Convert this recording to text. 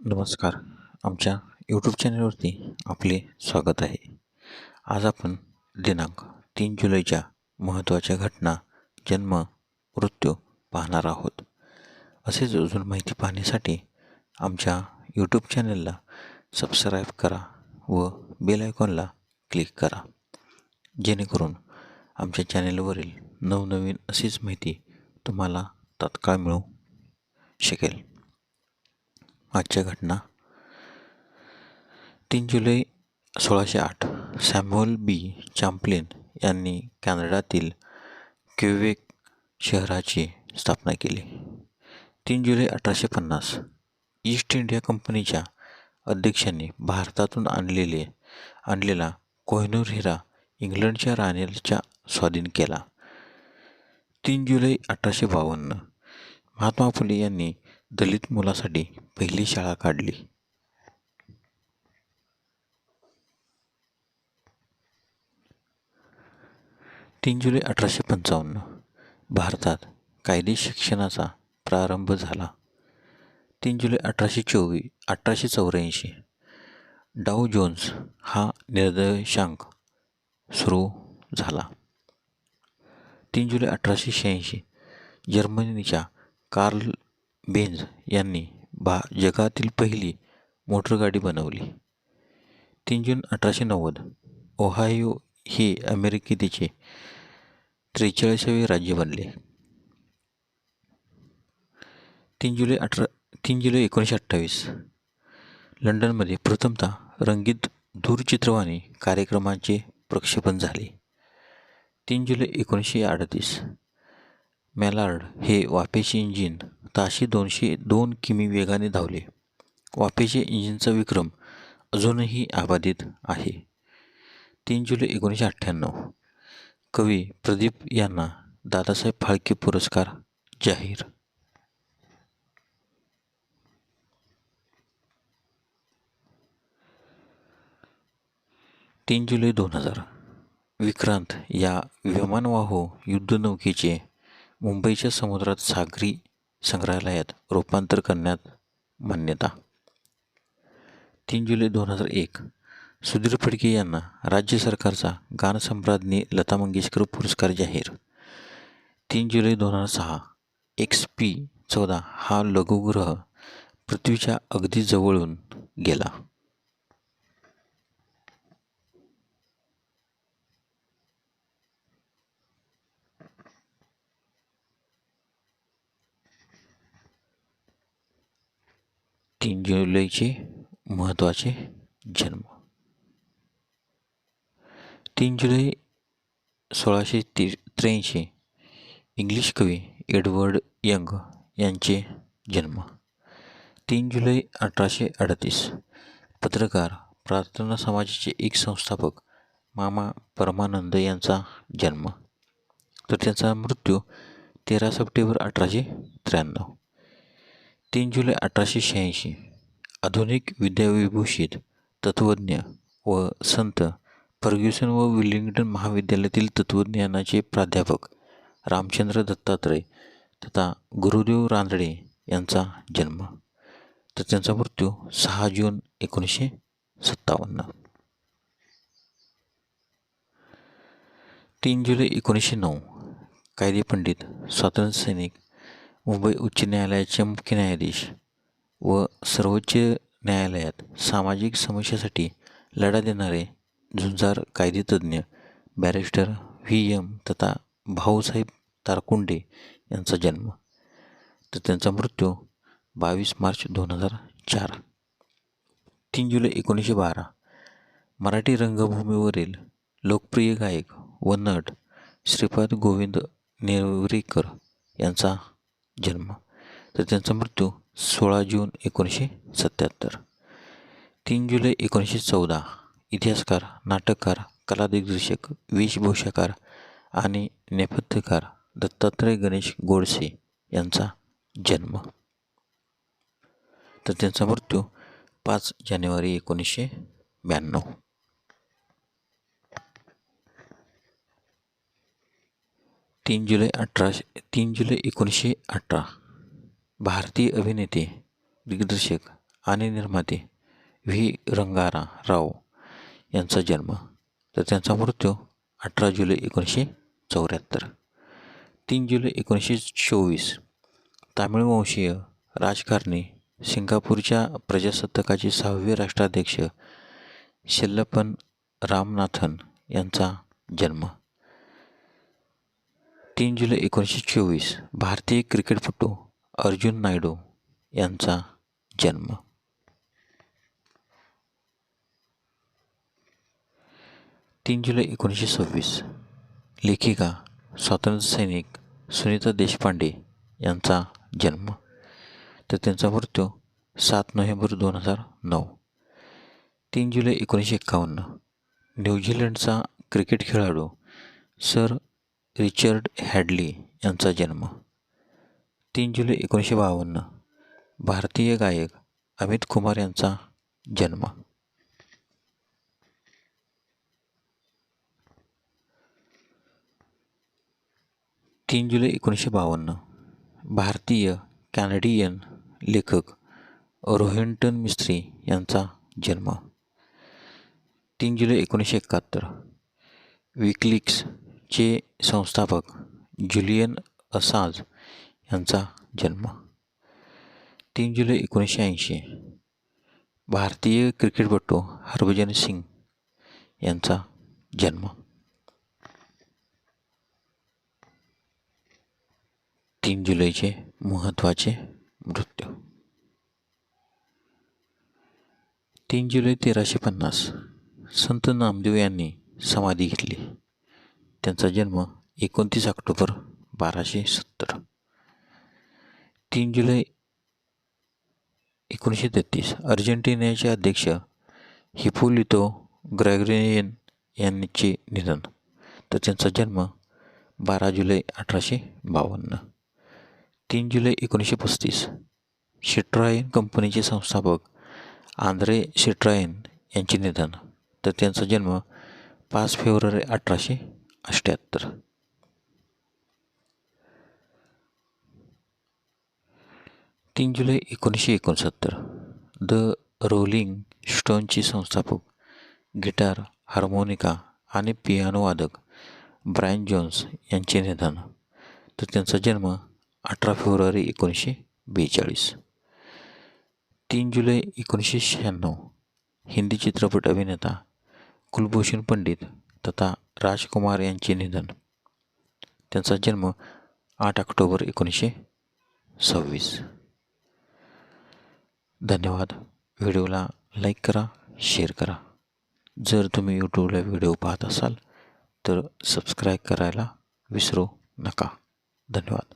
नमस्कार. आमच्या यूट्यूब चॅनलवरती आपले स्वागत आहे. आज आपण दिनांक तीन जुलैच्या महत्त्वाच्या घटना जन्म मृत्यू पाहणार आहोत. असेच अजून माहिती पाहण्यासाठी आमच्या यूट्यूब चॅनलला सबस्क्राईब करा व बेल आयकॉनला क्लिक करा. जेणेकरून आमच्या चॅनलवरील नवनवीन अशीच माहिती तुम्हाला तात्काळ मिळू शकेल. आजच्या घटना. तीन जुलै सोळाशे आठ सॅम्युअल बी चॅम्पलिन यांनी कॅनडातील क्युवेक शहराची स्थापना केली. तीन जुलै अठराशे पन्नास ईस्ट इंडिया कंपनीच्या अध्यक्षांनी भारतातून आणलेले आणलेला कोहिनूर हिरा इंग्लंडच्या राणीच्या स्वाधीन केला. तीन जुलै अठराशे बावन्न महात्मा फुले यांनी दलित मुलासाठी पहिली शाळा काढली. तीन जुलै अठराशे पंचावन्न भारतात कायदे शिक्षणाचा प्रारंभ झाला. तीन जुलै अठराशे चोवीस अठराशे चौऱ्याऐंशी डाव जोन्स हा निर्देशांक सुरू झाला. तीन जुलै अठराशे शहाऐंशी जर्मनीच्या कार्ल बेंज यांनी बा जगातील पहिली मोटरगाडी बनवली. तीन जून अठराशे नव्वद ओहायो हे अमेरिकेचे त्रेचाळीसावे राज्य बनले. तीन जुलै अठरा तीन जुलै एकोणीसशे अठ्ठावीस लंडनमध्ये प्रथमतः रंगीत दूरचित्रवाणी कार्यक्रमाचे प्रक्षेपण झाले. तीन जुलै एकोणीसशे अडतीस मॅलार्ड हे वाफेचे इंजिन ताशी दोनशे दोन किमी वेगाने धावले. वाफेचे इंजिनचा विक्रम अजूनही अबाधित आहे. तीन जुलै एकोणीसशे अठ्ठ्याण्णव. कवी प्रदीप यांना दादासाहेब फाळके पुरस्कार जाहीर. तीन जुलै दोन हजार. विक्रांत या विमानवाहू युद्धनौकेचे मुंबईच्या समुद्रात सागरी संग्रहालयात रूपांतर करण्यात मान्यता. तीन जुलै दोन हजार एक सुधीर फडके यांना राज्य सरकारचा गानसम्राज्ञी लता मंगेशकर पुरस्कार जाहीर. तीन जुलै दोन हजार सहा एक्स पी चौदा हा लघुग्रह पृथ्वीच्या अगदी जवळून गेला. तीन जुलैचे महत्त्वाचे जन्म. तीन जुलै सोळाशे ती त्र्याऐंशी इंग्लिश कवी एडवर्ड यंग यांचे जन्म. तीन जुलै अठराशे अडतीस पत्रकार प्रार्थना समाजाचे एक संस्थापक मामा परमानंद यांचा जन्म. तर त्यांचा मृत्यू तेरा सप्टेंबर अठराशे त्र्याण्णव. तीन जुलै अठराशे शहाऐंशी. आधुनिक विद्याविभूषित तत्त्वज्ञ व संत फर्ग्युसन व विलिंग्टन महाविद्यालयातील तत्त्वज्ञानाचे प्राध्यापक रामचंद्र दत्तात्रय तथा गुरुदेव रांजडे यांचा जन्म. तर त्यांचा मृत्यू सहा जून एकोणीसशे सत्तावन्न. तीन जुलै एकोणीसशे नऊ. कायदेपंडित स्वातंत्र्यसैनिक मुंबई उच्च न्यायालयाचे मुख्य न्यायाधीश व सर्वोच्च न्यायालयात सामाजिक समस्यासाठी लढा देणारे झुंजार कायदेतज्ञ बॅरिस्टर व्ही. एम. तथा भाऊसाहेब तारकुंडे यांचा जन्म तर त्यांचा मृत्यू बावीस मार्च दोन हजार चार. तीन जुलै एकोणीसशे बारा. मराठी रंगभूमीवरील लोकप्रिय गायक व नट श्रीपाद गोविंद नेवरेकर यांचा जन्म. तर त्यांचा मृत्यू सोळा जून एकोणीसशे सत्याहत्तर. तीन जुलै एकोणीसशे चौदा. इतिहासकार नाटककार कला दिग्दर्शक वेशभूषाकार आणि नेपथ्यकार दत्तात्रय गणेश गोडसे यांचा जन्म. तर त्यांचा मृत्यू पाच जानेवारी एकोणीसशे ब्याण्णव. तीन जुलै अठराशे तीन जुलै एकोणीसशे अठरा. भारतीय अभिनेते दिग्दर्शक आणि निर्माते व्ही. रंगारा राव यांचा जन्म तर त्यांचा मृत्यू अठरा जुलै एकोणीसशे चौऱ्याहत्तर. तीन जुलै एकोणीसशे चोवीस. तामिळवंशीय राजकारणी सिंगापूरच्या प्रजासत्ताकाचे सहावे राष्ट्राध्यक्ष शेल्लपन रामनाथन यांचा जन्म. तीन जुलै एकोणीसशे चोवीस भारतीय क्रिकेटपटू अर्जुन नायडू यांचा जन्म. तीन जुलै एकोणीसशे सव्वीस लेखिका स्वातंत्र्यसैनिक सुनीता देशपांडे यांचा जन्म. तर त्यांचा मृत्यू सात नोव्हेंबर दोन हजार नऊ. तीन जुलै एकोणीसशे एक्कावन्न न्यूझीलंडचा क्रिकेट खेळाडू सर रिचर्ड हॅडली यांचा जन्म. तीन जुलै एकोणीसशे बावन्न भारतीय गायक अमित कुमार यांचा जन्म. तीन जुलै एकोणीसशे बावन्न भारतीय कॅनडियन लेखक रोहिंटन मिस्त्री यांचा जन्म. तीन जुलै एकोणीसशे एकाहत्तर विकलिक्स चे संस्थापक जुलियन असाज यांचा जन्म तीन जुलै एकोणीसशे ऐंशी. भारतीय क्रिकेटपटू हरभजन सिंग यांचा जन्म. तीन जुलैचे महत्त्वाचे मृत्यू. तीन जुलै तेराशे पन्नास. संत नामदेव यांनी समाधी घेतली. त्यांचा जन्म एकोणतीस ऑक्टोबर बाराशे सत्तर. तीन जुलै एकोणीसशे तेहतीस. अर्जेंटिनाचे अध्यक्ष हिपोलितो ग्रॅग्रेनियन यांचे निधन. तर त्यांचा जन्म बारा जुलै अठराशे बावन्न. तीन जुलै एकोणीसशे पस्तीस. शेट्रायन कंपनीचे संस्थापक आंद्रे शेट्रायन यांचे निधन. तर त्यांचा जन्म पाच फेब्रुवारी अठराशे अठ्ठ्याहत्तर तीन जुलै एकोणीसशे एकोणसत्तर. द रोलिंग स्टोनचे संस्थापक गिटार हार्मोनिका आणि पियानो वादक ब्रायन जोन्स यांचे निधन. तर त्यांचा जन्म अठरा फेब्रुवारी एकोणीसशे बेचाळीस. तीन जुलै एकोणीसशे शहाण्णव. हिंदी चित्रपट अभिनेता कुलभूषण पंडित तथा राजकुमार यांचे निधन. त्यांचा जन्म आठ ऑक्टोबर एकोणीसशे सव्वीस. धन्यवाद. व्हिडिओला लाईक करा शेअर करा. जर तुम्ही यूट्यूबला व्हिडिओ पाहत असाल तर सबस्क्राईब करायला विसरू नका. धन्यवाद.